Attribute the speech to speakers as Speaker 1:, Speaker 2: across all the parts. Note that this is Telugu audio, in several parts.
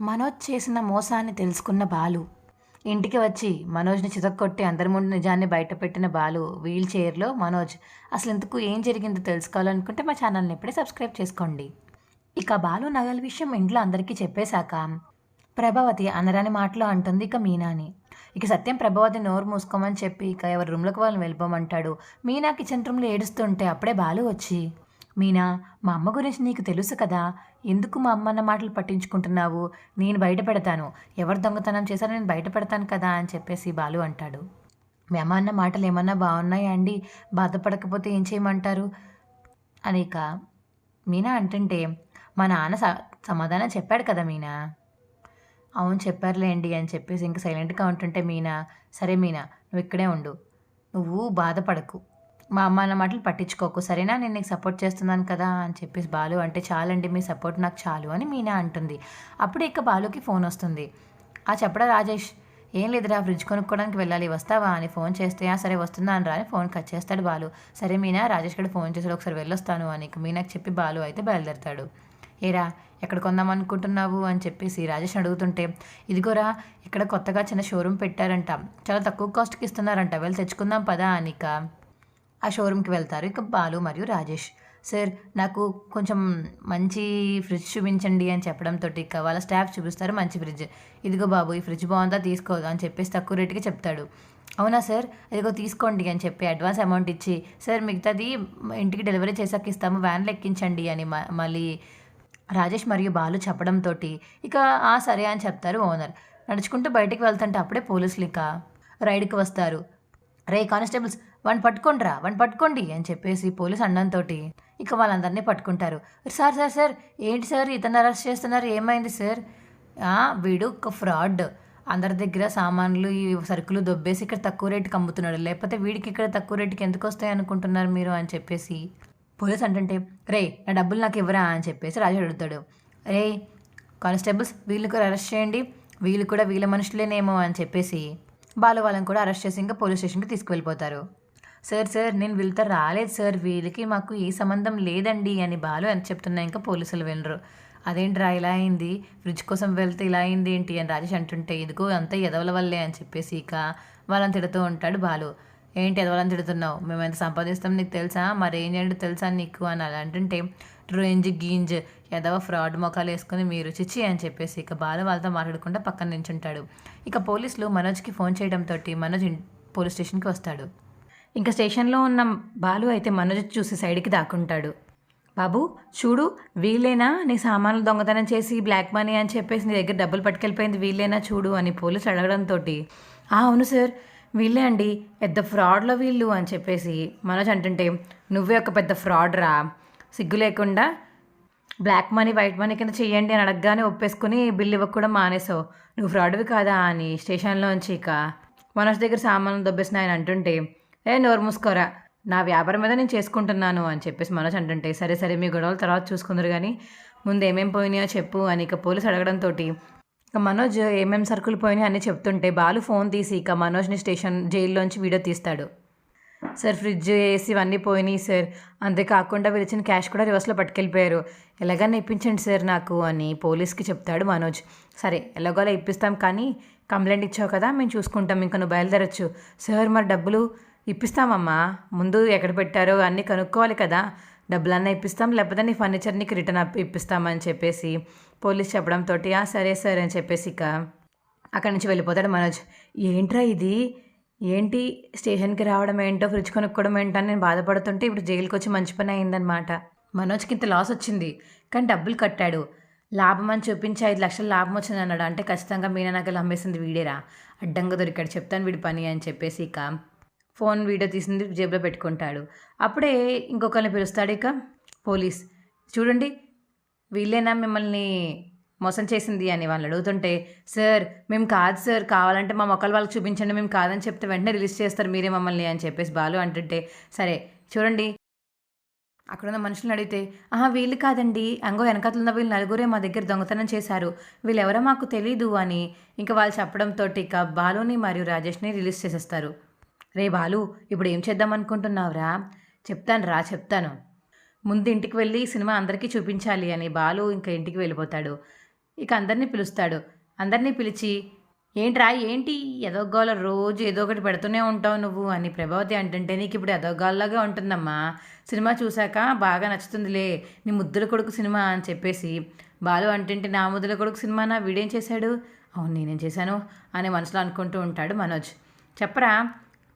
Speaker 1: మనోజ్ చేసిన మోసాన్ని తెలుసుకున్న బాలు. ఇంటికి వచ్చి మనోజ్ని చితక్కొట్టి అందరి ముందు నిజాన్ని బయటపెట్టిన బాలు వీల్ చైర్లో మనోజ్ అసలు ఇంతకు ఏం జరిగిందో తెలుసుకోవాలనుకుంటే మా ఛానల్ని ఇప్పుడే సబ్స్క్రైబ్ చేసుకోండి. ఇక బాలు నగల విషయం ఇంట్లో అందరికీ చెప్పేశాక ప్రభావతి అనరాని మాటలో అంటుంది ఇక మీనాని. ఇక సత్యం ప్రభావతి నోరు మూసుకోమని చెప్పి ఇక ఎవరి రూమ్లోకి వాళ్ళని వెళ్ళిపోమంటాడు. మీనా కిచెన్ రూమ్లో ఏడుస్తుంటే అప్పుడే బాలు వచ్చి మీనా మా అమ్మ గురించి నీకు తెలుసు కదా. ఎందుకు మా అమ్మ అన్న మాటలు పట్టించుకుంటున్నావు? నేను బయట పెడతాను ఎవరు దొంగతనం చేశారో నేను బయట పెడతాను కదా అని చెప్పేసి బాలు అంటాడు. మీ అమ్మ అన్న మాటలు ఏమన్నా బాగున్నాయా అండి? బాధపడకపోతే ఏం చేయమంటారు? అనేక. మీనా అంటుంటే మా నాన్న స- సమాధానం చెప్పాడు కదా మీనా. అవును చెప్పారులేండి అని చెప్పేసి ఇంక సైలెంట్గా ఉంటుంటే మీనా సరే మీనా నువ్వు ఇక్కడే ఉండు. నువ్వు బాధపడకు. మా అమ్మ అన్న మాటలు పట్టించుకోకు. సరేనా? నేను నీకు సపోర్ట్ చేస్తున్నాను కదా అని చెప్పేసి బాలు అంటే చాలండి మీ సపోర్ట్ నాకు చాలు అని మీనా అంటుంది. అప్పుడు ఇక బాలుకి ఫోన్ వస్తుంది. ఆ చెప్పడా రాజేష్? ఏం లేదురా ఫ్రిడ్జ్ కొనుక్కోవడానికి వెళ్ళాలి. వస్తావా అని ఫోన్ చేస్తే సరే వస్తున్నా అని రా అని ఫోన్ కట్ చేస్తాడు బాలు. సరే మీనా రాజేష్ గడు ఫోన్ చేసాడు ఒకసారి వెళ్ళొస్తాను అని ఇక మీనాకి చెప్పి బాలు అయితే బయలుదేరతాడు. ఏరా ఎక్కడ కొందాం అనుకుంటున్నావు? అని చెప్పేసి రాజేష్ అడుగుతుంటే ఇదిగోరా ఇక్కడ కొత్తగా చిన్న షోరూమ్ పెట్టారంట. చాలా తక్కువ కాస్ట్కి ఇస్తున్నారంట. వెళ్ళి తెచ్చుకుందాం పదా అనిక ఆ షోరూమ్కి వెళ్తారు. ఇక బాలు మరియు రాజేష్. సార్ నాకు కొంచెం మంచి ఫ్రిడ్జ్ చూపించండి అని చెప్పడంతో ఇక వాళ్ళ స్టాఫ్ చూపిస్తారు మంచి ఫ్రిడ్జ్ ఇదిగో బాబు ఈ ఫ్రిడ్జ్ బాగుందా? తీసుకోదా? అని చెప్పేసి తక్కువ రేటుకి చెప్తాడు. అవునా సార్? ఇదిగో తీసుకోండి అని చెప్పి అడ్వాన్స్ అమౌంట్ ఇచ్చి సార్ మిగతాది ఇంటికి డెలివరీ చేసాక ఇస్తాము వ్యాన్లు ఎక్కించండి అని మ- మళ్ళీ రాజేష్ మరియు బాలు చెప్పడంతో ఇక ఆ సరే అని చెప్తారు ఓనర్. నడుచుకుంటూ బయటికి వెళ్తుంటే అప్పుడే పోలీసులు ఇక రైడ్కి వస్తారు. రే కానిస్టేబుల్స్ వాడిని పట్టుకోండిరా వాడిని పట్టుకోండి అని చెప్పేసి పోలీస్ అన్నంతో ఇక వాళ్ళందరినీ పట్టుకుంటారు. సార్ సార్ సార్ ఏంటి సార్ ఇతను అరెస్ట్ చేస్తున్నారు? ఏమైంది సార్? వీడు ఒక ఫ్రాడ్. అందరి దగ్గర సామాన్లు ఈ సరుకులు దొబ్బేసి ఇక్కడ తక్కువ రేటుకి అమ్ముతున్నాడు. లేకపోతే వీడికి ఇక్కడ తక్కువ రేటుకి ఎందుకు వస్తాయి అనుకుంటున్నారు మీరు? అని చెప్పేసి పోలీస్ అంటే రే నా డబ్బులు నాకు ఇవ్వరా? అని చెప్పేసి రాజు అడుగుతాడు. రే కానిస్టేబుల్స్ వీళ్ళు కూడా అరెస్ట్ చేయండి. వీళ్ళు కూడా వీళ్ళ మనుషులేనేమో అని చెప్పేసి బాలు వాళ్ళని కూడా అరెస్ట్ చేసి ఇంకా పోలీస్ స్టేషన్కి తీసుకువెళ్ళిపోతారు. సార్ సార్ నేను వీళ్ళతో రాలేదు సార్. వీళ్ళకి మాకు ఏ సంబంధం లేదండి అని బాలు అని చెప్తున్నా ఇంకా పోలీసులు వినరు. అదేంట్రా ఇలా అయింది? ఫ్రిడ్జ్ కోసం వెళ్తే ఇలా అయింది ఏంటి? అని రాజేష్ అంటుంటే ఇదిగో అంతా ఎదవల వల్లే అని చెప్పేసి ఇక వాళ్ళని తిడుతూ ఉంటాడు బాలు. ఏంటి ఎదవలని తిడుతున్నావు? మేము ఎంత సంపాదిస్తాం నీకు తెలుసా? మరి ఏం చేయండి తెలుసా నీకు? అని అలా అంటుంటే రేంజ్ గీంజ్ ఎదవ ఫ్రాడ్ మొఖాలు వేసుకుని మీరు చిచ్చి అని చెప్పేసి ఇక బాలు వాళ్ళతో మాట్లాడకుండా పక్కన నించుంటాడు. ఇక పోలీసులు మనోజ్కి ఫోన్ చేయడంతో మనోజ్ పోలీస్ స్టేషన్కి వస్తాడు. ఇంకా స్టేషన్లో ఉన్న బాలు అయితే మనోజ్ చూసి సైడ్కి దాక్కుంటాడు. బాబు చూడు వీళ్ళేనా? నీ సామాన్లు దొంగతనం చేసి బ్లాక్ మనీ అని చెప్పేసి నీ దగ్గర డబ్బులు పట్టుకెళ్ళిపోయింది వీళ్ళేనా చూడు అని పోలీసు అడగడంతో అవును సార్. వీళ్ళే అండి. పెద్ద ఫ్రాడ్లో వీళ్ళు అని చెప్పేసి మనోజ్ అంటుంటే నువ్వే ఒక పెద్ద ఫ్రాడ్ రా. సిగ్గు లేకుండా బ్లాక్ మనీ వైట్ మనీ కింద చెయ్యండి అని అడగగానే ఒప్పేసుకుని బిల్లు ఇవ్వకుండా మానేసావు. నువ్వు ఫ్రాడ్వి కాదా? అని స్టేషన్లోంచి ఇక మనోజ్ దగ్గర సామాన్లు దొబ్బేసిన ఆయన అంటుంటే ఏ నోరు మూసుకోరా. నా వ్యాపారం మీద నేను చేసుకుంటున్నాను అని చెప్పేసి మనోజ్ అంటుంటే సరే సరే మీ గొడవలు తర్వాత చూసుకుందరు కానీ ముందు ఏమేం పోయినాయో చెప్పు అని ఇక పోలీసు అడగడంతో ఇక మనోజ్ ఏమేం సరుకులు పోయినాయి అని చెప్తుంటే బాలు ఫోన్ తీసి ఇక మనోజ్ని స్టేషన్ జైల్లోంచి వీడియో తీస్తాడు. సార్ ఫ్రిడ్జ్ ఏసీ ఇవన్నీ పోయినాయి సార్. అంతేకాకుండా వీళ్ళు ఇచ్చిన క్యాష్ కూడా రివర్స్లో పట్టుకెళ్ళిపోయారు. ఎలాగైనా ఇప్పించండి సార్ నాకు అని పోలీస్కి చెప్తాడు మనోజ్. సరే ఎలాగోలా ఇప్పిస్తాం కానీ కంప్లైంట్ ఇచ్చావు కదా మేము చూసుకుంటాం ఇంకా నువ్వు బయలుదేరచ్చు. సార్ మరి డబ్బులు ఇప్పిస్తామమ్మా. ముందు ఎక్కడ పెట్టారో అన్నీ కనుక్కోవాలి కదా. డబ్బులన్నా ఇప్పిస్తాం లేకపోతే నీ ఫర్నిచర్ నీకు రిటర్న్ అప్ ఇప్పిస్తామని చెప్పేసి పోలీస్ చెప్పడంతో "ఆ, సరే సరే అని చెప్పేసి ఇక అక్కడి నుంచి వెళ్ళిపోతాడు మనోజ్. ఏంట్రా ఇది? ఏంటి? స్టేషన్కి రావడం ఏంటో ఫ్రిడ్జ్ కొనుక్కోవడం ఏంటో అని నేను బాధపడుతుంటే ఇప్పుడు జైలుకి వచ్చి మంచి పని అయిందనమాట మనోజ్కి ఇంత లాస్ వచ్చింది. కానీ డబ్బులు కట్టాడు. లాభం అని చూపించి ఐదు లక్షల లాభం వచ్చింది అన్నాడు. అంటే ఖచ్చితంగా మీనా నగలు అమ్మేసింది వీడేరా. అడ్డంగా దొరికాడు. చెప్తాను వీడి పని అని చెప్పేసి ఇక ఫోన్ వీడియో తీసింది జేబులో పెట్టుకుంటాడు. అప్పుడే ఇంకొకరిని పిలుస్తాడు ఇక పోలీస్. చూడండి వీళ్ళేనా మిమ్మల్ని మోసం చేసింది అని వాళ్ళు అడుగుతుంటే సార్ మేము కాదు సార్ కావాలంటే మా మొక్కలు వాళ్ళకి చూపించండి మేము కాదని చెప్తే వెంటనే రిలీజ్ చేస్తారు మీరే మమ్మల్ని అని చెప్పేసి బాలు అంటుంటే సరే చూడండి. అక్కడున్న మనుషులను అడిగితే ఆహా వీళ్ళు కాదండి. అంగో వెనకాతలు ఉన్న వీళ్ళు నలుగురే మా దగ్గర దొంగతనం చేశారు. వీళ్ళెవరో మాకు తెలీదు అని ఇంకా వాళ్ళు చెప్పడంతో ఇక బాలుని మరియు రాజేష్ని రిలీజ్ చేసేస్తారు. రే బాలు ఇప్పుడు ఏం చేద్దాం అనుకుంటున్నావురా? చెప్తాను రా చెప్తాను. ముందు ఇంటికి వెళ్ళి సినిమా అందరికీ చూపించాలి అని బాలు ఇంకా ఇంటికి వెళ్ళిపోతాడు. ఇక అందరినీ పిలుస్తాడు. అందరినీ పిలిచి ఏంట్రా ఏంటి? ఎదోగాల రోజు ఏదో ఒకటి పెడుతూనే ఉంటావు నువ్వు అని ప్రభావతి అంటుంటే నీకు ఇప్పుడు ఎదోగాల్లాగా ఉంటుందమ్మా. సినిమా చూశాక బాగా నచ్చుతుందిలే. నీ ముద్దుల కొడుకు సినిమా అని చెప్పేసి బాలు అంటుంటే నా ముద్దుల కొడుకు సినిమా నా వీడేం చేశాడు? అవును నేనేం చేశాను? అని మనసులో అనుకుంటూ ఉంటాడు మనోజ్. చెప్పరా?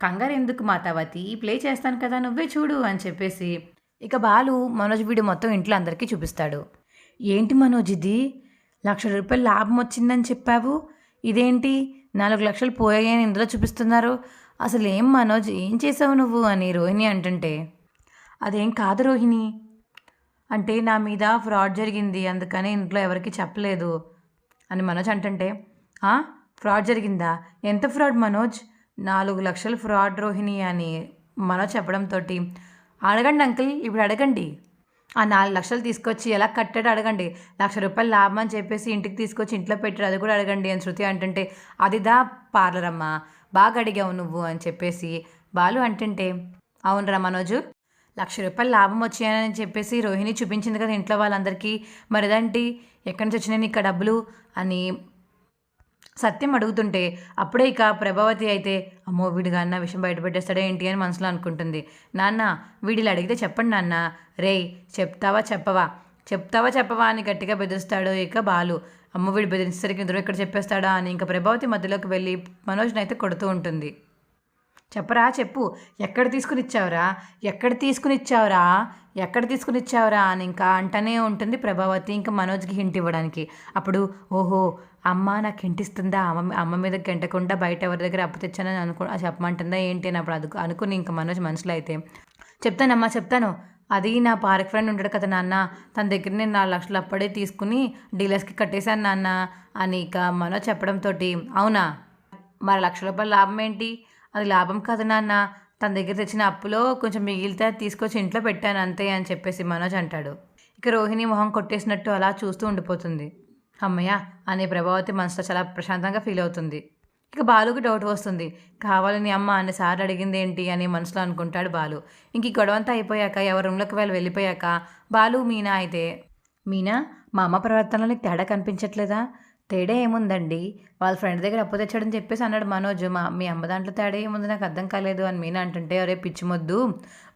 Speaker 1: కంగారు ఎందుకు మాతావతి? ప్లే చేస్తాను కదా నువ్వే చూడు అని చెప్పేసి. ఇక బాలు మనోజ్ వీడు మొత్తం ఇంట్లో అందరికీ చూపిస్తాడు. ఏంటి మనోజ్ ఇది? లక్ష రూపాయలు లాభం వచ్చిందని చెప్పావు? ఇదేంటి? నాలుగు లక్షలు పోయాయని ఇందులో చూపిస్తున్నారు. అసలు ఏం మనోజ్? ఏం చేసావు నువ్వు? అని రోహిణి అంటుంటే. అదేం కాదు రోహిణి. అంటే నా మీద ఫ్రాడ్ జరిగింది అందుకని ఇంట్లో ఎవరికి చెప్పలేదు అని మనోజ్ అంటుంటే. ఫ్రాడ్ జరిగిందా? ఎంత ఫ్రాడ్ మనోజ్? నాలుగు లక్షలు ఫ్రాడ్ రోహిణి అని మనం చెప్పడంతో అడగండి అంకుల్ ఇప్పుడు అడగండి. ఆ నాలుగు లక్షలు తీసుకొచ్చి ఎలా కట్టాడు అడగండి. లక్ష రూపాయలు లాభం అని చెప్పేసి ఇంటికి తీసుకొచ్చి ఇంట్లో పెట్టాడు అది కూడా అడగండి అని శృతి అంటుంటే అదిదా పార్లర్ అమ్మా బాగా అడిగావు నువ్వు అని చెప్పేసి బాలు అంటుంటే అవునరా మనోజు లక్ష రూపాయలు లాభం వచ్చాయని చెప్పేసి రోహిణి చూపించింది కదా ఇంట్లో వాళ్ళందరికీ. మరిదంటి ఎక్కడి నుంచి వచ్చినాయి నీకు డబ్బులు? అని సత్యం అడుగుతుంటే అప్పుడే ఇక ప్రభావతి అయితే అమ్మో వీడిగా అన్న విషయం బయటపెట్టేస్తాడే ఏంటి? అని మనసులో అనుకుంటుంది. నాన్న వీడిని అడిగితే చెప్పండి నాన్న. రేయ్ చెప్తావా చెప్పవా? చెప్తావా చెప్పవా? అని గట్టిగా బెదిరిస్తాడు ఇక బాలు. అమ్మ వీడు బెదిరించేసరికి ఇద్దరు ఇక్కడ చెప్పేస్తాడా? అని ఇంకా ప్రభావతి మధ్యలోకి వెళ్ళి మనోజ్ని అయితే కొడుతూ ఉంటుంది. చెప్పరా చెప్పు. ఎక్కడ తీసుకుని ఇచ్చావురా? ఎక్కడ తీసుకుని ఇచ్చావురా? ఎక్కడ తీసుకుని ఇచ్చావురా? అని ఇంకా అంటనే ఉంటుంది ప్రభావతి ఇంకా మనోజ్కి హింట్ ఇవ్వడానికి. అప్పుడు ఓహో అమ్మ నాకు హింట్ అమ్మ అమ్మ మీద గంటకుండా బయట ఎవరి దగ్గర అప్పు తెచ్చానని అనుకో చెప్పమంటుందా ఏంటి అని అప్పుడు అదుకు అనుకుని ఇంకా మనోజ్ మనసులో అయితే చెప్తానమ్మా చెప్తాను. అది నా పార్క్ ఫ్రెండ్ ఉంటాడు కదా నాన్న తన దగ్గర నేను నాలుగు లక్షలు అప్పుడే తీసుకుని డీలర్స్కి కట్టేశాను నాన్న అని ఇక మనోజ్ చెప్పడంతో అవునా? మరి లక్ష రూపాయల లాభం ఏంటి? అది లాభం కాదు నాన్న. తన దగ్గర తెచ్చిన అప్పులో కొంచెం మిగిలితే అది తీసుకొచ్చి ఇంట్లో పెట్టాను అంతే అని చెప్పేసి మనోజ్ అంటాడు. ఇక రోహిణి మొహం కొట్టేసినట్టు అలా చూస్తూ ఉండిపోతుంది. అమ్మయ్య అనే ప్రభావతి మనసులో చాలా ప్రశాంతంగా ఫీల్ అవుతుంది. ఇక బాలుకి డౌట్ వస్తుంది. కావాలని అమ్మ అన్నిసార్లు అడిగింది ఏంటి అని మనసులో అనుకుంటాడు బాలు. ఇంక గొడవంతా అయిపోయాక ఎవరి రూమ్లోకి వెళ్ళి వెళ్ళిపోయాక బాలు మీనా అయితే మీనా మా అమ్మ ప్రవర్తనలో తేడా కనిపించట్లేదా? తేడా ఏముందండి? వాళ్ళ ఫ్రెండ్ దగ్గర అప్పు తెచ్చాడని చెప్పేసి అన్నాడు మనోజ్. మా మీ అమ్మ దాంట్లో తేడా ఏముంది? నాకు అర్థం కాలేదు అని మీనా అంటుంటే అరే పిచ్చిమొద్దు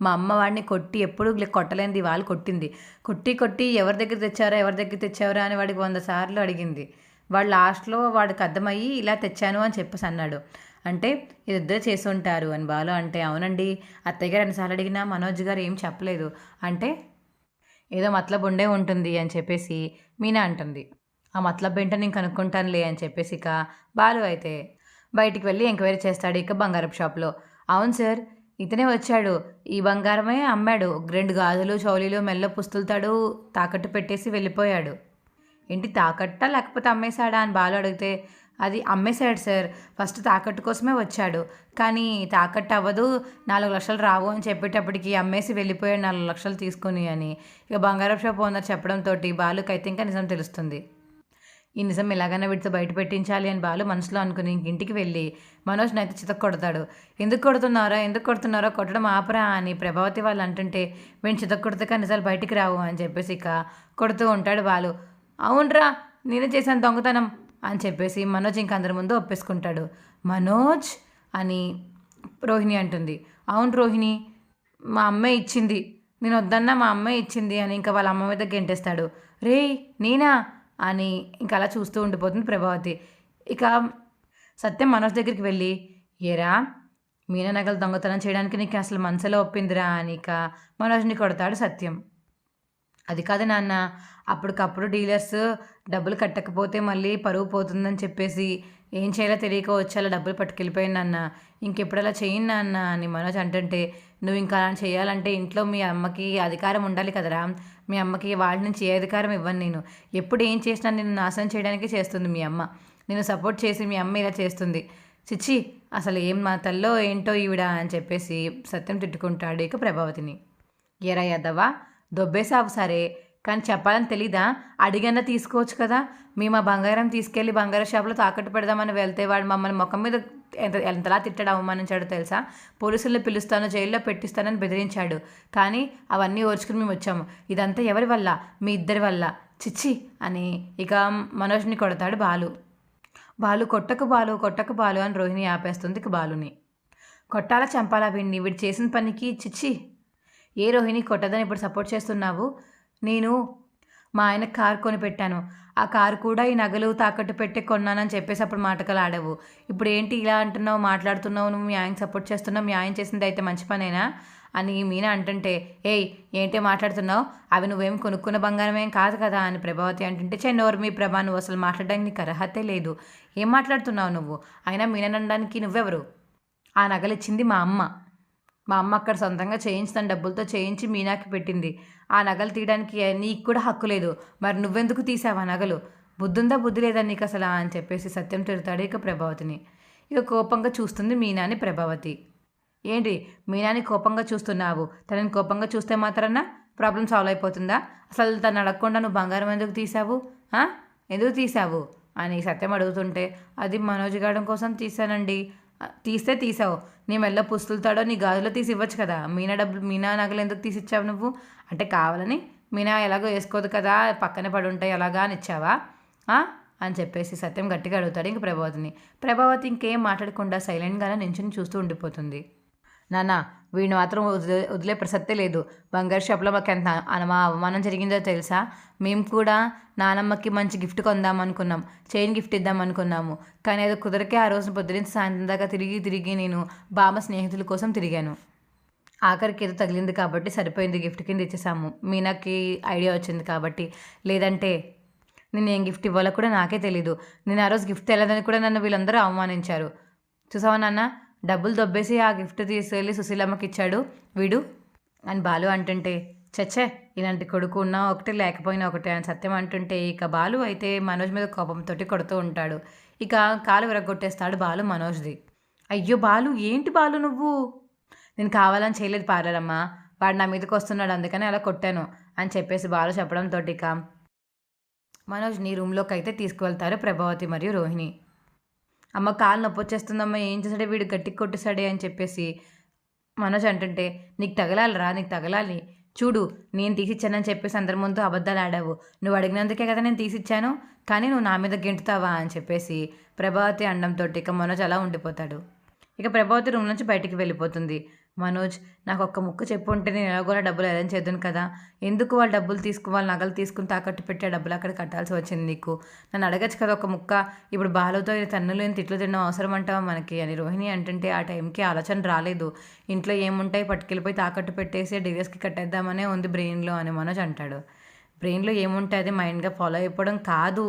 Speaker 1: మా అమ్మ వాడిని కొట్టి ఎప్పుడు కొట్టలేనిది వాళ్ళు కొట్టింది. కొట్టి కొట్టి ఎవరి దగ్గర తెచ్చారా ఎవరి దగ్గర తెచ్చారా అని వాడికి వంద సార్లు అడిగింది. వాడు లాస్ట్లో వాడికి అర్థమయ్యి ఇలా తెచ్చాను అని చెప్పేసి అన్నాడు. అంటే ఇద్దరు చేసి ఉంటారు అని బాలు అంటే అవునండి. అత్తయ్య గారు ఎన్నిసార్లు అడిగినా మనోజ్ గారు ఏం చెప్పలేదు. అంటే ఏదో మతలబ్ ఉండే ఉంటుంది అని చెప్పేసి మీనా అంటుంది. ఆ మతలబ్ ఏంటో నేను కనుక్కుంటానులే అని చెప్పేసి ఇక బాలు అయితే బయటికి వెళ్ళి ఎంక్వైరీ చేస్తాడు ఇక బంగారపు షాప్లో. అవును సార్ ఇతనే వచ్చాడు. ఈ బంగారమే అమ్మాడు. రెండు గాజులు చౌలీలు మెల్ల పుస్తులుతాడు తాకట్టు పెట్టేసి వెళ్ళిపోయాడు. ఏంటి తాకట్టా లేకపోతే అమ్మేశాడా అని బాలు అడిగితే అది అమ్మేశాడు సార్. ఫస్ట్ తాకట్టు కోసమే వచ్చాడు. కానీ తాకట్టు అవ్వదు. నాలుగు లక్షలు రావు అని చెప్పేటప్పటికి అమ్మేసి వెళ్ళిపోయాడు నాలుగు లక్షలు తీసుకుని అని. ఇక బంగారం షాప్ ఓనర్ చెప్పడంతో బాలుకైతే ఇంకా నిజం తెలుస్తుంది. ఈ నిజం ఎలాగైనా వీటితో బయట పెట్టించాలి అని బాలు మనసులో అనుకుని ఇంటికి వెళ్ళి మనోజ్ని అయితే చితక్ కొడతాడు. ఎందుకు కొడుతున్నారా? ఎందుకు కొడుతున్నారో? కొట్టడం ఆపరా అని ప్రభావతి వాళ్ళు అంటుంటే వీడిని చితక్ కొడితే నిజాలు బయటికి రావు అని చెప్పేసి ఇక కొడుతూ ఉంటాడు బాలు. అవునరా నేనే చేశాను దొంగతనం అని చెప్పేసి మనోజ్ ఇంక అందరి ముందు ఒప్పేసుకుంటాడు. మనోజ్? అని రోహిణి అంటుంది. అవును రోహిణి మా అమ్మే ఇచ్చింది. నేను వద్దన్నా మా అమ్మే ఇచ్చింది అని ఇంకా వాళ్ళ అమ్మ మీద గెంటేస్తాడు. రే నేనా? అని ఇంకా అలా చూస్తూ ఉండిపోతుంది ప్రభావతి. ఇక సత్యం మనోజ్ దగ్గరికి వెళ్ళి ఏరా మీనా నగలు దొంగతనం చేయడానికి నీకు అసలు మనసులో ఒప్పిందిరా అని ఇక మనోజ్ని కొడతాడు సత్యం. అది కాదు నాన్న అప్పటికప్పుడు డీలర్స్ డబ్బులు కట్టకపోతే మళ్ళీ పరువు పోతుందని చెప్పేసి ఏం చేయాలో తెలియక వచ్చి అలా డబ్బులు పట్టుకెళ్ళిపోయాను నాన్న. ఇంకెప్పుడు అలా చేయండి నాన్న అని మనోజ్ అంటుంటే నువ్వు ఇంకా అలా చేయాలంటే ఇంట్లో మీ అమ్మకి అధికారం ఉండాలి కదరా. మీ అమ్మకి వాళ్ళ నుంచి ఏ అధికారం ఇవ్వను నేను. ఎప్పుడు ఏం చేసినా నేను నాశనం చేయడానికి చేస్తుంది మీ అమ్మ. నేను సపోర్ట్ చేసి మీ అమ్మ ఇలా చేస్తుంది. చిచ్చి అసలు ఏం మా తల్లో ఏంటో ఈవిడ అని చెప్పేసి సత్యం తిట్టుకుంటాడు ఇక ప్రభావతిని. ఎరా యదవా దొబ్బేసావు సరే. కానీ చెప్పాలని తెలీదా? అడిగన్నా తీసుకోవచ్చు కదా. మేము ఆ బంగారం తీసుకెళ్ళి బంగారం షాప్లో తాకట్టు పెడదామని వెళ్తే వాడు మమ్మల్ని ముఖం మీద ఎంత ఎంతలా తిట్టాడు అవమానించాడో తెలుసా? పోలీసుల్ని పిలుస్తాను జైల్లో పెట్టిస్తానని బెదిరించాడు. కానీ అవన్నీ ఓర్చుకుని మేము వచ్చాము. ఇదంతా ఎవరి వల్ల? మీ ఇద్దరి వల్ల. చిచ్చి! అని ఇక మనోజ్ని కొడతాడు బాలు. బాలు కొట్టకు బాలు కొట్టకు బాలు అని రోహిణి ఆపేస్తుంది ఇక బాలుని. కొట్టాలా చంపాలా వీడిని వీడు చేసిన పనికి చిచ్చి! ఏ రోహిణి కొట్టదని ఇప్పుడు సపోర్ట్ చేస్తున్నావు? నేను మా ఆయన కార్ కొని పెట్టాను ఆ కారు కూడా ఈ నగలు తాకట్టు పెట్టి కొన్నానని చెప్పేసి అప్పుడు మాటకలు ఆడవు. ఇప్పుడు ఏంటి ఇలా అంటున్నావు మాట్లాడుతున్నావు నువ్వు మీ ఆయన సపోర్ట్ చేస్తున్నావు మీ ఆయన చేసింది అయితే మంచి పనేనా? అని మీనా అంటుంటే ఏయ్ ఏంటి మాట్లాడుతున్నావు? అవి నువ్వేం కొనుక్కున్న బంగారం ఏం కాదు కదా అని ప్రభావతి అంటుంటే చెన్నోరు మీ ప్రభా నువ్వు అసలు మాట్లాడడానికి నీకు అర్హతే లేదు. ఏం మాట్లాడుతున్నావు నువ్వు? అయినా మీననడానికి నువ్వెవరు? ఆ నగలు ఇచ్చింది మా అమ్మ. మా అమ్మ అక్కడ సొంతంగా చేయించిన డబ్బులతో చేయించి మీనాకి పెట్టింది. ఆ నగలు తీయడానికి నీకు కూడా హక్కు లేదు. మరి నువ్వెందుకు తీసావు ఆ నగలు? బుద్ధుందా బుద్ధి లేదా నీకు అసలు అని చెప్పేసి సత్యం తిడతాడు ఇక ప్రభావతిని. ఇక కోపంగా చూస్తుంది మీనాని ప్రభావతి. ఏంటి? మీనాని కోపంగా చూస్తున్నావు. తనని కోపంగా చూస్తే మాత్రాన? ప్రాబ్లం సాల్వ్ అయిపోతుందా? అసలు తను అడగకుండా నువ్వు బంగారం ఎందుకు తీసావు? ఎందుకు తీసావు? అని సత్యం అడుగుతుంటే అది మనోజ్ గాడం కోసం తీసానండి తీస్తే తీసావు. నీ మెల్ల పుస్తులతాడో నీ గాజులో తీసి ఇవ్వచ్చు కదా. మీనా డబ్బులు మీనా నగలు ఎందుకు తీసి ఇచ్చావు నువ్వు? అంటే కావాలని మీనా ఎలాగో వేసుకోదు కదా పక్కనే పడి ఉంటాయి ఎలాగా అని ఇచ్చావా? అని చెప్పేసి సత్యం గట్టిగా అడుగుతాడు ఇంక ప్రభావతిని. ప్రభావతి ఇంకేం మాట్లాడకుండా సైలెంట్గానే నించుని చూస్తూ ఉండిపోతుంది. నాన్న వీడిని మాత్రం వదిలే వదిలే ప్రసక్తే లేదు. బంగారు షాప్లో మాకు ఎంత మా అవమానం జరిగిందో తెలుసా? మేము కూడా నానమ్మకి మంచి గిఫ్ట్ కొందాం అనుకున్నాం చైన్ గిఫ్ట్ ఇద్దాం అనుకున్నాము కానీ అది కుదరకే ఆ రోజు పొద్దురించి సాయంత్రం దాకా తిరిగి తిరిగి నేను బామ్మ స్నేహితుల కోసం తిరిగాను. ఆఖరికి ఏదో తగిలింది కాబట్టి సరిపోయింది గిఫ్ట్ కింద ఇచ్చేసాము. మీనాకి ఐడియా వచ్చింది కాబట్టి. లేదంటే నేను ఏం గిఫ్ట్ ఇవ్వాలో కూడా నాకే తెలీదు. నేను ఆ రోజు గిఫ్ట్ తెలదని కూడా నన్ను వీళ్ళందరూ అవమానించారు. చూసావా నాన్న? డబ్బులు దొబ్బేసి ఆ గిఫ్ట్ తీసుకెళ్ళి సుశీలమ్మకి ఇచ్చాడు వీడు అని బాలు అంటుంటే చచ్చే ఇలాంటి కొడుకు ఉన్నా ఒకటి లేకపోయినా ఒకటే అని సత్యం అంటుంటే ఇక బాలు అయితే మనోజ్ మీద కోపంతో కొడుతూ ఉంటాడు. ఇక కాలు విరగొట్టేస్తాడు బాలు మనోజ్ది. అయ్యో బాలు ఏంటి బాలు నువ్వు? నేను కావాలని చేయలేదు పార్లరమ్మ. వాడు నా మీదకి వస్తున్నాడు అందుకని అలా కొట్టాను అని చెప్పేసి బాలు చెప్పడంతో ఇక మనోజ్ నీ రూమ్లోకి అయితే తీసుకువెళ్తారు ప్రభావతి మరియు రోహిణి. అమ్మ కాలు నొప్పి వచ్చేస్తుందమ్మా ఏం చేసాడే వీడు గట్టికి కొట్టేశాడే అని చెప్పేసి మనోజ్ అంటుంటే నీకు తగలాలిరా నీకు తగలాలి. చూడు నేను తీసిచ్చానని చెప్పేసి అందరి ముందు అబద్ధాలు ఆడావు. నువ్వు అడిగినందుకే కదా నేను తీసిచ్చాను కానీ నువ్వు నా మీద గెంటుతావా? అని చెప్పేసి ప్రభావతి అండంతో ఇక మనోజ్ అలా ఉండిపోతాడు. ఇక ప్రభావతి రూమ్ నుంచి బయటికి వెళ్ళిపోతుంది. మనోజ్ నాకు ఒక్క ముక్క చెప్పు ఉంటే నేను ఎలాగోలా డబ్బులు అరేంజ్ చేద్దాను కదా. ఎందుకు వాళ్ళు డబ్బులు తీసుకు వాళ్ళు నగలు తీసుకుని తాకట్టు పెట్టే డబ్బులు అక్కడ కట్టాల్సి వచ్చింది నీకు? నన్ను అడగచ్చు కదా ఒక ముక్క. ఇప్పుడు బాలతో తన్నులు ఏం తిట్లు తినడం అవసరం అంటావా మనకి? అని రోహిణి అంటుంటే ఆ టైంకి ఆలోచన రాలేదు. ఇంట్లో ఏముంటాయి? పట్టుకెళ్ళిపోయి తాకట్టు పెట్టేసి డిగ్రీస్కి కట్టేద్దామనే ఉంది బ్రెయిన్లో అని మనోజ్ అంటాడు. బ్రెయిన్లో ఏముంటాయి? అది మైండ్గా ఫాలో అయిపోవడం కాదు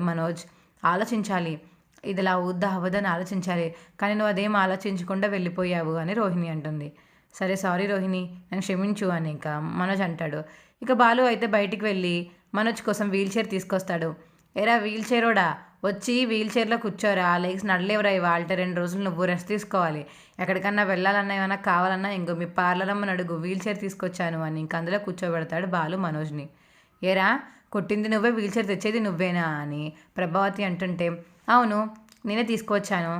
Speaker 1: మనోజ్. ఆలోచించాలి. ఇది ఇలా అవుద్దా అవ్వదని ఆలోచించాలి కానీ నువ్వు అదేం ఆలోచించకుండా వెళ్ళిపోయావు అని రోహిణి అంటుంది. సరే సారీ రోహిణి నన్ను క్షమించు అని ఇంకా మనోజ్ అంటాడు. ఇక బాలు అయితే బయటికి వెళ్ళి మనోజ్ కోసం వీల్ చైర్ తీసుకొస్తాడు. ఏరా వీల్ చైరోడా వచ్చి వీల్ చైర్లో కూర్చోరా. లెగ్స్ నడలేవరా ఇవాళ. రెండు రోజులు నువ్వు రెస్ట్ తీసుకోవాలి. ఎక్కడికన్నా వెళ్ళాలన్నా ఏమైనా కావాలన్నా ఇంకో మీ పార్లర్ అమ్మని అడుగు. వీల్ చైర్ తీసుకొచ్చాను అని ఇంక అందులో కూర్చోబెడతాడు బాలు మనోజ్ని. ఏరా కొట్టింది నువ్వే? వీల్ చైర్ తెచ్చేది నువ్వేనా? అని ప్రభావతి అంటుంటే అవును నేనే తీసుకువచ్చాను.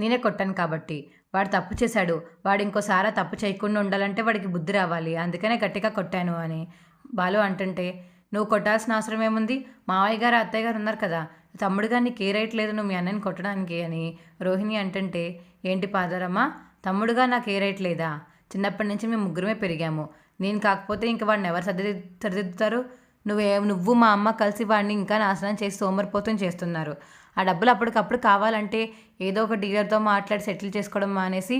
Speaker 1: నేనే కొట్టాను కాబట్టి. వాడు తప్పు చేశాడు. వాడు ఇంకోసారి తప్పు చేయకుండా ఉండాలంటే వాడికి బుద్ధి రావాలి. అందుకనే గట్టిగా కొట్టాను అని. బాలు అంటుంటే నువ్వు కొట్టాల్సిన అవసరం ఏముంది? మావయ్య గారు అత్తయ్య గారు ఉన్నారు కదా. తమ్ముడు గారు నీకు ఏ రైట్ లేదు నువ్వు మీ అన్నని కొట్టడానికి అని రోహిణి అంటుంటే ఏంటి పాదరమ్మా? తమ్ముడుగా నాకు ఏ రైట్ లేదా చిన్నప్పటి నుంచి మేము ముగ్గురమే పెరిగాము. నేను కాకపోతే ఇంక వాడిని ఎవరు సరిది సరిదిద్దుతారు? నువ్వే నువ్వు మా అమ్మ కలిసి వాడిని ఇంకా నాశనం చేసి సోమరిపోతం చేస్తున్నారు. ఆ డబ్బులు అప్పటికప్పుడు కావాలంటే ఏదో ఒక డీలర్తో మాట్లాడి సెటిల్ చేసుకోవడం మానేసి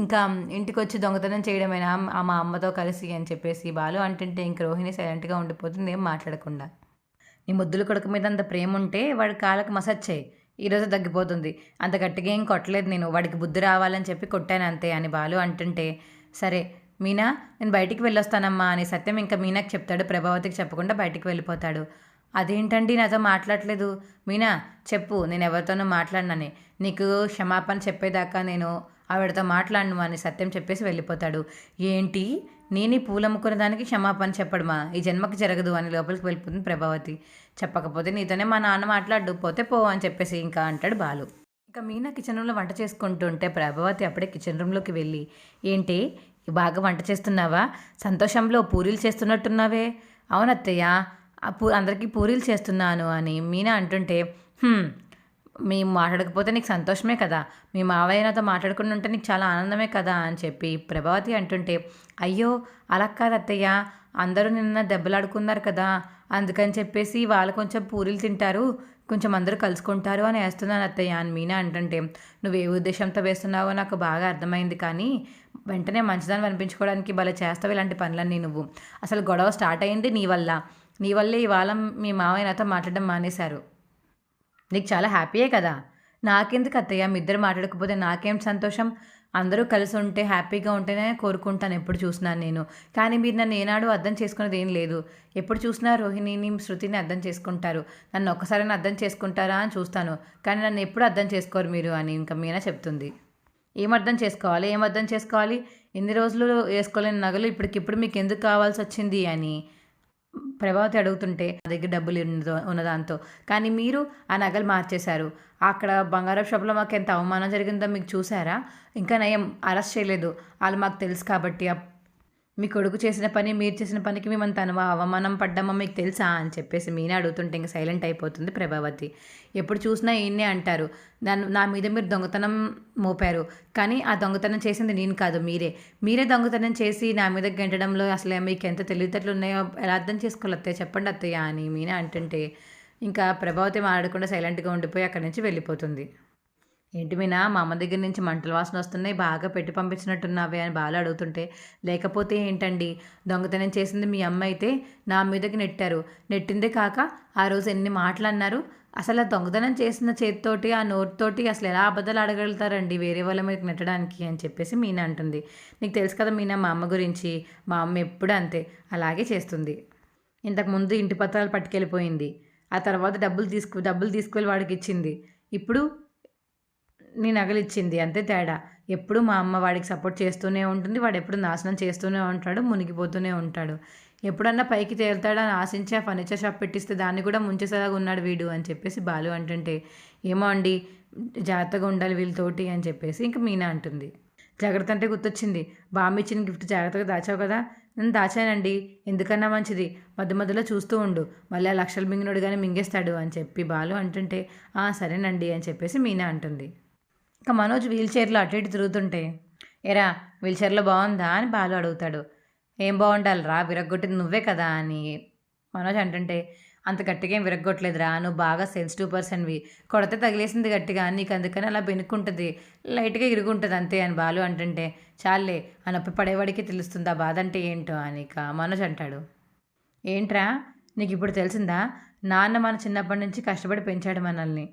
Speaker 1: ఇంకా ఇంటికి వచ్చి దొంగతనం చేయడమేనా ఆ మా అమ్మతో కలిసి అని చెప్పేసి బాలు అంటుంటే ఇంక రోహిణి సైలెంట్గా ఉండిపోతుంది ఏం మాట్లాడకుండా. నీ ముద్దుల కొడుకు మీద అంత ప్రేమ ఉంటే వాడి కాళ్ళకి మసాజ్ చేయి ఈరోజు తగ్గిపోతుంది. అంత గట్టిగా ఏం కొట్టలేదు నేను వాడికి బుద్ధి రావాలని చెప్పి కొట్టాను అంతే అని బాలు అంటుంటే సరే మీనా నేను బయటికి వెళ్ళొస్తానమ్మా అని సత్యం ఇంకా మీనాకి చెప్తాడు ప్రభావతికి చెప్పకుండా బయటికి వెళ్ళిపోతాడు. అదేంటండి నాతో మాట్లాడలేదు మీనా చెప్పు నేను ఎవరితోనూ మాట్లాడినని. నీకు క్షమాపణ చెప్పేదాకా నేను ఆవిడతో మాట్లాడను అని సత్యం చెప్పేసి వెళ్ళిపోతాడు. ఏంటి? నేను ఈ దానికి క్షమాపణ చెప్పడమా ఈ జన్మకి జరగదు అని లోపలికి వెళ్ళిపోతుంది ప్రభావతి. చెప్పకపోతే నీతోనే మా నాన్న మాట్లాడు పోతే పో అని చెప్పేసి ఇంకా అంటాడు బాలు. ఇంకా మీనా కిచెన్ రూమ్లో వంట చేసుకుంటుంటే ప్రభావతి అప్పుడే కిచెన్ రూమ్లోకి వెళ్ళి ఏంటి? బాగా వంట చేస్తున్నావా? సంతోషంలో పూరీలు చేస్తున్నట్టున్నావే. అవునత్తయ్య అందరికీ పూరీలు చేస్తున్నాను అని మీనా అంటుంటే మేము మాట్లాడకపోతే నీకు సంతోషమే కదా. మీ మావయ్య నాతో మాట్లాడుకుని ఉంటే నీకు చాలా ఆనందమే కదా అని చెప్పి ప్రభావతి అంటుంటే అయ్యో అలా కాదు అత్తయ్య. అందరూ నిన్న దెబ్బలాడుకున్నారు కదా. అందుకని చెప్పేసి వాళ్ళు కొంచెం పూరీలు తింటారు. కొంచెం అందరూ కలుసుకుంటారు అని వేస్తున్నాను అత్తయ్య అని మీనా అంటుంటే నువ్వు ఏ ఉద్దేశంతో వేస్తున్నావో నాకు బాగా అర్థమైంది కానీ వెంటనే మంచిదాన్ని అనిపించుకోవడానికి భలే చేస్తావు ఇలాంటి పనులన్నీ నువ్వు. అసలు గొడవ స్టార్ట్ అయింది నీ వల్ల. నీ వల్లే ఇవాళ మీ మావయ్య నాతో మాట్లాడడం మానేశారు. నీకు చాలా హ్యాపీయే కదా? నాకెందుకు అత్తయ్య? మీ ఇద్దరు మాట్లాడకపోతే నాకేం సంతోషం? అందరూ కలిసి ఉంటే హ్యాపీగా ఉంటేనే కోరుకుంటాను ఎప్పుడు చూసినాను నేను. కానీ మీరు నన్ను ఏనాడు అర్థం చేసుకునేది ఏం లేదు. ఎప్పుడు చూసినా రోహిణిని శృతిని అర్థం చేసుకుంటారు. నన్ను ఒక్కసారైనా అర్థం చేసుకుంటారా అని చూస్తాను. కానీ నన్ను ఎప్పుడు అర్థం చేసుకోరు మీరు అని ఇంకా మీనా చెప్తుంది. ఏం అర్థం చేసుకోవాలి? ఏం అర్థం చేసుకోవాలి? ఎన్ని రోజులు వేసుకోలేని నగలు ఇప్పటికిప్పుడు మీకు ఎందుకు కావాల్సి వచ్చింది అని. ప్రభావతి అడుగుతుంటే నా దగ్గర డబ్బులు ఉన్నదో ఉన్నదాంతో. కానీ మీరు ఆ నగలు మార్చేశారు. అక్కడ బంగారం షాప్లో మాకు ఎంత అవమానం జరిగిందో మీకు చూసారా ఇంకా నయం అరెస్ట్ చేయలేదు. వాళ్ళు మాకు తెలుసు కాబట్టి మీ కొడుకు చేసిన పని మీరు చేసిన పనికి మేము అంత అవమానం పడ్డామో మీకు తెలుసా అని చెప్పేసి మీనే అడుగుతుంటే ఇంకా సైలెంట్ అయిపోతుంది ప్రభావతి. ఎప్పుడు చూసినా ఈయన్నే అంటారు. నన్ను నా మీద మీరు దొంగతనం మోపారు. కానీ ఆ దొంగతనం చేసింది నేను కాదు మీరే. మీరే దొంగతనం చేసి నా మీద గెంటడంలో అసలు మీకు ఎంత తెలివితేటలు ఉన్నాయో ఎలా అర్థం చేసుకోవాలి అత్తయ్య? చెప్పండి అత్తయ్య అని మీనే అంటుంటే ఇంకా ప్రభావతి మాట్లాడకుండా సైలెంట్గా ఉండిపోయి అక్కడి నుంచి వెళ్ళిపోతుంది. ఏంటి మీనా? మా అమ్మ దగ్గర నుంచి మంటల వాసన వస్తున్నాయి బాగా పెట్టి పంపించినట్టున్నావే అని బాగా అడుగుతుంటే లేకపోతే ఏంటండి? దొంగతనం చేసింది మీ అమ్మ అయితే నా మీదకి నెట్టారు. నెట్టిందే కాక ఆ రోజు ఎన్ని మాటలు అన్నారు అసలు ఆ దొంగతనం చేసిన చేతితోటి ఆ నోటితోటి అసలు ఎలా అబద్ధాలు అడగలుగుతారండి వేరే వాళ్ళ మీద నెట్టడానికి అని చెప్పేసి మీనా అంటుంది. నీకు తెలుసు కదా మీనా మా అమ్మ గురించి మా అమ్మ ఎప్పుడు అంతే అలాగే చేస్తుంది. ఇంతకుముందు ఇంటి పత్రాలు పట్టుకెళ్ళిపోయింది. ఆ తర్వాత డబ్బులు తీసుకు డబ్బులు తీసుకువెళ్ళి వాడికి ఇచ్చింది. ఇప్పుడు నీ నగలిచ్చింది అంతే తేడా. ఎప్పుడు మా అమ్మ వాడికి సపోర్ట్ చేస్తూనే ఉంటుంది వాడు ఎప్పుడు నాశనం చేస్తూనే ఉంటాడు మునిగిపోతూనే ఉంటాడు. ఎప్పుడన్నా పైకి తేలుతాడని ఆశించి ఆ ఫర్నిచర్ షాప్ పెట్టిస్తే దాన్ని కూడా ముంచేసేలాగా ఉన్నాడు వీడు అని చెప్పేసి బాలు అంటుంటే ఏమో అండి జాగ్రత్తగా ఉండాలి వీళ్ళతోటి అని చెప్పేసి ఇంక మీనా అంటుంది. జాగ్రత్త అంటే గుర్తొచ్చింది. బామ్మ ఇచ్చిన గిఫ్ట్ జాగ్రత్తగా దాచావు కదా? నేను దాచానండి. ఎందుకన్నా మంచిది? మధ్య మధ్యలో చూస్తూ ఉండు. మళ్ళీ ఆ లక్షలు మింగినోడు కానీ మింగేస్తాడు అని చెప్పి బాలు అంటుంటే సరేనండి అని చెప్పేసి మీనా అంటుంది. ఇంకా మనోజ్ వీల్ చైర్లో అటు ఇటు తిరుగుతుంటే ఎరా వీల్ చైర్లో బాగుందా? అని బాలు అడుగుతాడు. ఏం బాగుండాలిరా విరగ్గొట్టింది నువ్వే కదా అని మనోజ్ అంటుంటే అంత గట్టిగా ఏం విరగ్గొట్టలేదురా నువ్వు బాగా సెన్సిటివ్ పర్సన్వి కొడితే తగిలేసింది గట్టిగా నీకు అందుకని అలా బెనుక్కుంటుంది లైట్గా ఇరుగుంటుంది అంతే అని బాలు అంటుంటే చాలే ఆ నొప్పి పడేవాడికి తెలుస్తుంది? ఆ బాధ అంటే ఏంటో? అని ఇక మనోజ్ అంటాడు. ఏంట్రా నీకు ఇప్పుడు తెలిసిందా? నాన్న మన చిన్నప్పటి నుంచి కష్టపడి పెంచాడు మనల్ని.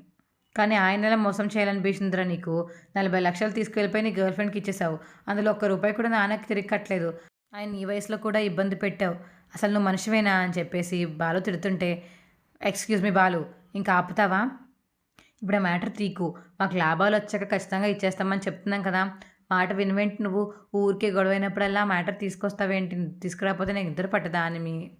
Speaker 1: కానీ ఆయనలా మోసం చేయాలనిపించిందిరా నీకు? నలభై లక్షలు తీసుకెళ్ళిపోయి నీ గర్ల్ ఫ్రెండ్కి ఇచ్చేసావు. అందులో ఒక్క రూపాయి కూడా నాన్నకి తిరిగి కట్టలేదు ఆయన ఈ వయసులో కూడా ఇబ్బంది పెట్టావు. అసలు నువ్వు మనిషివేనా అని చెప్పేసి బాలు తిడుతుంటే ఎక్స్క్యూజ్ మీ బాలు ఇంకా ఆపుతావా? ఇప్పుడు ఆ మ్యాటర్ తీకు. మాకు లాభాలు వచ్చాక ఖచ్చితంగా ఇచ్చేస్తామని చెప్తున్నాం కదా. మాట వినవేంటి నువ్వు? ఊరికే గొడవైనప్పుడల్లా మ్యాటర్ తీసుకొస్తావేంటి? తీసుకురాకపోతే నేను ఇద్దరు పట్టదా? అని మీ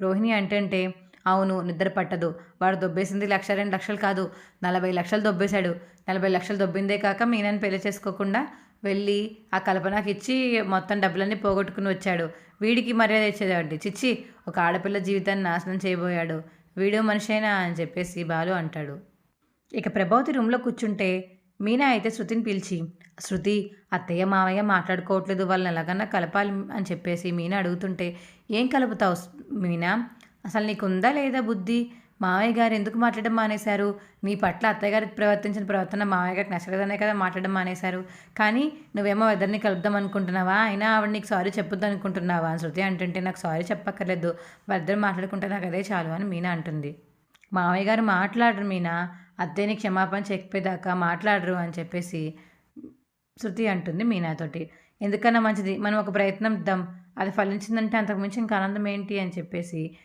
Speaker 1: రోహిణి అంటే అవును నిద్ర పట్టదు. వాడు దొబ్బేసింది లక్ష రెండు లక్షలు కాదు. నలభై లక్షలు దొబ్బేశాడు. నలభై లక్షలు దొబ్బిందే కాక మీనని పెళ్ళి చేసుకోకుండా వెళ్ళి ఆ కల్పనకి ఇచ్చి మొత్తం డబ్బులన్నీ పోగొట్టుకుని వచ్చాడు. వీడికి మర్యాద ఇచ్చేదండి చిచ్చి ఒక ఆడపిల్ల జీవితాన్ని నాశనం చేయబోయాడు. వీడు మనిషేనా అని చెప్పేసి బాలు అంటాడు. ఇక ప్రభావతి రూమ్లో కూర్చుంటే మీనా అయితే శృతిని పిలిచి శృతి అత్తయ్య మావయ్య మాట్లాడుకోవట్లేదు. వాళ్ళని ఎలాగన్నా కలపాలి అని చెప్పేసి మీనా అడుగుతుంటే ఏం కలుపుతావు మీనా? అసలు నీకుందా లేదా బుద్ధి? మావయ్య గారు ఎందుకు మాట్లాడడం మానేశారు? నీ పట్ల అత్తయ్య గారు ప్రవర్తించిన ప్రవర్తన మావయ్య గారికి నచ్చలేదనే కదా మాట్లాడడం మానేశారు. కానీ నువ్వేమో ఇద్దరిని కలుపుదాం అనుకుంటున్నావా? అయినా ఆవిడ నీకు సారీ చెప్పొద్దు అనుకుంటున్నావా? అని శృతి అంటుంటే నాకు సారీ చెప్పక్కర్లేదు. వాళ్ళిద్దరు మాట్లాడుకుంటే నాకు అదే చాలు అని మీనా అంటుంది. మావయ్య గారు మాట్లాడరు మీనా. అత్తయ్యని క్షమాపణ చెప్పేదాకా మాట్లాడరు అని చెప్పేసి శృతి అంటుంది మీనాతోటి. ఎందుకన్నా మంచిది? మనం ఒక ప్రయత్నం ఇద్దాం అది ఫలించిందంటే అంతకుమించి ఇంకా ఆనందం ఏంటి? అని చెప్పేసి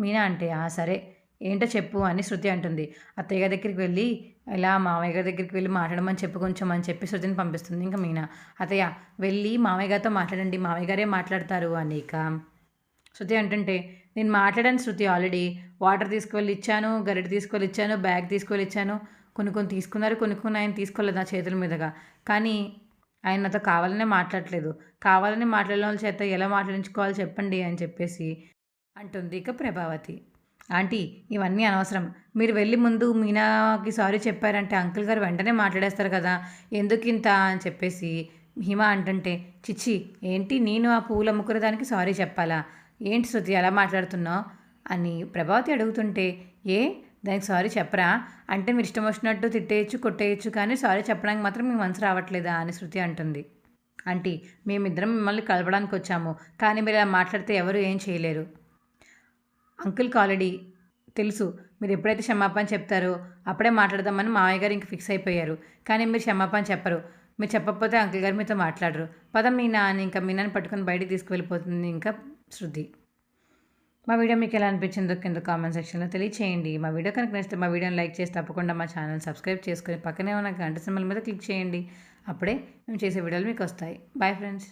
Speaker 1: మీనా అంటే ఆ సరే ఏంటో చెప్పు అని శృతి అంటుంది. అత్తయ్య గారి దగ్గరికి వెళ్ళి ఇలా మామయ్య గారి దగ్గరికి వెళ్ళి మాట్లాడమని చెప్పు కొంచెం అని చెప్పి శృతిని పంపిస్తుంది ఇంకా మీనా. అత్తయ్య వెళ్ళి మామయ్య గారితో మాట్లాడండి మామయ్య గారే మాట్లాడతారు అని ఇక శృతి అంటుంటే నేను మాట్లాడాను శృతి ఆల్రెడీ. వాటర్ తీసుకువెళ్ళి ఇచ్చాను గరిటె తీసుకువెళ్ళి ఇచ్చాను బ్యాగ్ తీసుకువెళ్ళి ఇచ్చాను. కొన్ని కొన్ని తీసుకున్నారు కొన్ని కొన్ని ఆయన తీసుకోలేదు నా చేతుల మీదుగా. కానీ ఆయన నాతో కావాలనే మాట్లాడలేదు కావాలని మాట్లాడిన వాళ్ళ చేత ఎలా మాట్లాడించుకోవాలో చెప్పండి అని చెప్పేసి అంటుంది ఇక ప్రభావతి. ఆంటీ ఇవన్నీ అనవసరం. మీరు వెళ్ళి ముందు మీనాకి సారీ చెప్పారంటే అంకుల్ గారు వెంటనే మాట్లాడేస్తారు కదా. ఎందుకు ఇంత అని చెప్పేసి హిమ అంటుంటే చిచ్చి ఏంటి నేను ఆ పూలు అమ్ముకునే దానికి సారీ చెప్పాలా? ఏంటి శృతి ఎలా మాట్లాడుతున్నావు? అని ప్రభావతి అడుగుతుంటే ఏ? దానికి సారీ చెప్పరా? అంటే మీరు ఇష్టం వచ్చినట్టు తిట్టేయచ్చు కొట్టేయచ్చు కానీ సారీ చెప్పడానికి మాత్రం మీ మనసు రావట్లేదా? అని శృతి అంటుంది. ఆంటీ మేమిద్దరం మిమ్మల్ని కలపడానికి వచ్చాము. కానీ మీరు ఇలా మాట్లాడితే ఎవరు ఏం చేయలేరు? అంకుల్కి ఆల్రెడీ తెలుసు మీరు ఎప్పుడైతే క్షమాపణ చెప్తారో అప్పుడే మాట్లాడదామని మామయ్య గారు ఇంక ఫిక్స్ అయిపోయారు. కానీ మీరు క్షమాపణ చెప్పరు. మీరు చెప్పకపోతే అంకుల్ గారు మీతో మాట్లాడరు. పదం మీనా అని ఇంకా మీనాని పట్టుకొని బయటికి తీసుకువెళ్ళిపోతుంది ఇంకా శృతి. మా వీడియో మీకు ఎలా అనిపించిందో కింద కామెంట్ సెక్షన్లో తెలియచేయండి. మా వీడియో కనుక నచ్చితే మా వీడియోని లైక్ చేసి తప్పకుండా మా ఛానల్ సబ్స్క్రైబ్ చేసుకొని పక్కనే ఉన్న గంట సింబల్ మీద క్లిక్ చేయండి. అప్పుడే మేము చేసే వీడియోలు మీకు వస్తాయి. Bye friends